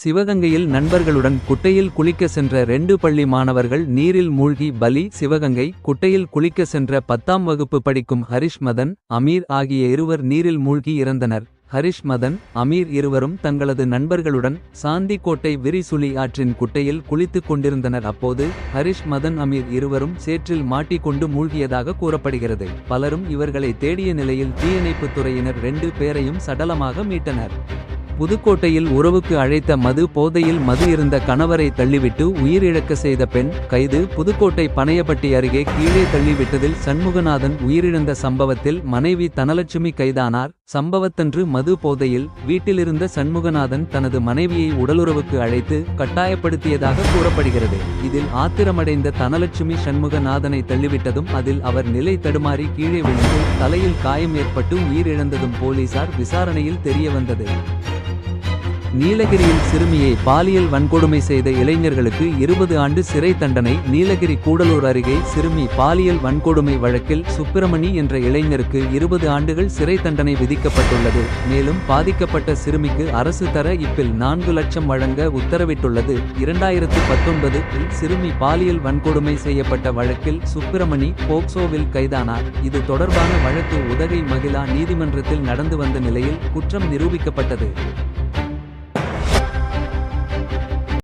சிவகங்கையில் நண்பர்களுடன் குட்டையில் குளிக்க சென்ற ரெண்டு பள்ளி மாணவர்கள் நீரில் மூழ்கி பலி சிவகங்கை குட்டையில் குளிக்க சென்ற பத்தாம் வகுப்பு படிக்கும் ஹரிஷ் மதன் அமீர் ஆகிய இருவர் நீரில் மூழ்கி இறந்தனர். ஹரிஷ் மதன் அமீர் இருவரும் தங்களது நண்பர்களுடன் சாந்திக்கோட்டை விரிசுலி ஆற்றின் குட்டையில் குளித்துக் கொண்டிருந்தனர். அப்போது ஹரிஷ் மதன் அமீர் இருவரும் சேற்றில் மாட்டிக்கொண்டு மூழ்கியதாக கூறப்படுகிறது. பலரும் இவர்களை தேடிய நிலையில் தீயணைப்புத் துறையினர் ரெண்டு பேரையும் சடலமாக மீட்டனர். புதுக்கோட்டையில் உறவுக்கு அழைத்த மது போதையில் மது இருந்த கணவரை தள்ளிவிட்டு உயிரிழக்க செய்த பெண் கைது. புதுக்கோட்டை பனையப்பட்டி அருகே கீழே தள்ளிவிட்டதில் சண்முகநாதன் உயிரிழந்த சம்பவத்தில் மனைவி தனலட்சுமி கைதானார். சம்பவத்தன்று மது போதையில் வீட்டிலிருந்த சண்முகநாதன் தனது மனைவியை உடலுறவுக்கு அழைத்து கட்டாயப்படுத்தியதாக கூறப்படுகிறது. இதில் ஆத்திரமடைந்த தனலட்சுமி சண்முகநாதனை தள்ளிவிட்டதும் அதில் அவர் நிலை தடுமாறி கீழே விழுந்து தலையில் காயம் ஏற்பட்டு உயிரிழந்ததும் போலீசார் விசாரணையில் தெரியவந்தது. நீலகிரியில் சிறுமியை பாலியல் வன்கொடுமை செய்த இளைஞர்களுக்கு இருபது ஆண்டு சிறை தண்டனை. நீலகிரி கூடலூர் அருகே சிறுமி பாலியல் வன்கொடுமை வழக்கில் சுப்பிரமணி என்ற இளைஞருக்கு இருபது ஆண்டுகள் சிறை தண்டனை விதிக்கப்பட்டுள்ளது. மேலும் பாதிக்கப்பட்ட சிறுமிக்கு அரசு தர இப்பில் நான்கு லட்சம் வழங்க உத்தரவிட்டுள்ளது. இரண்டாயிரத்து பத்தொன்பது சிறுமி பாலியல் வன்கொடுமை செய்யப்பட்ட வழக்கில் சுப்பிரமணி போக்சோவில் கைதானார். இது தொடர்பான வழக்கு உதகை மகிழா நீதிமன்றத்தில் நடந்து வந்த நிலையில் குற்றம் நிரூபிக்கப்பட்டது.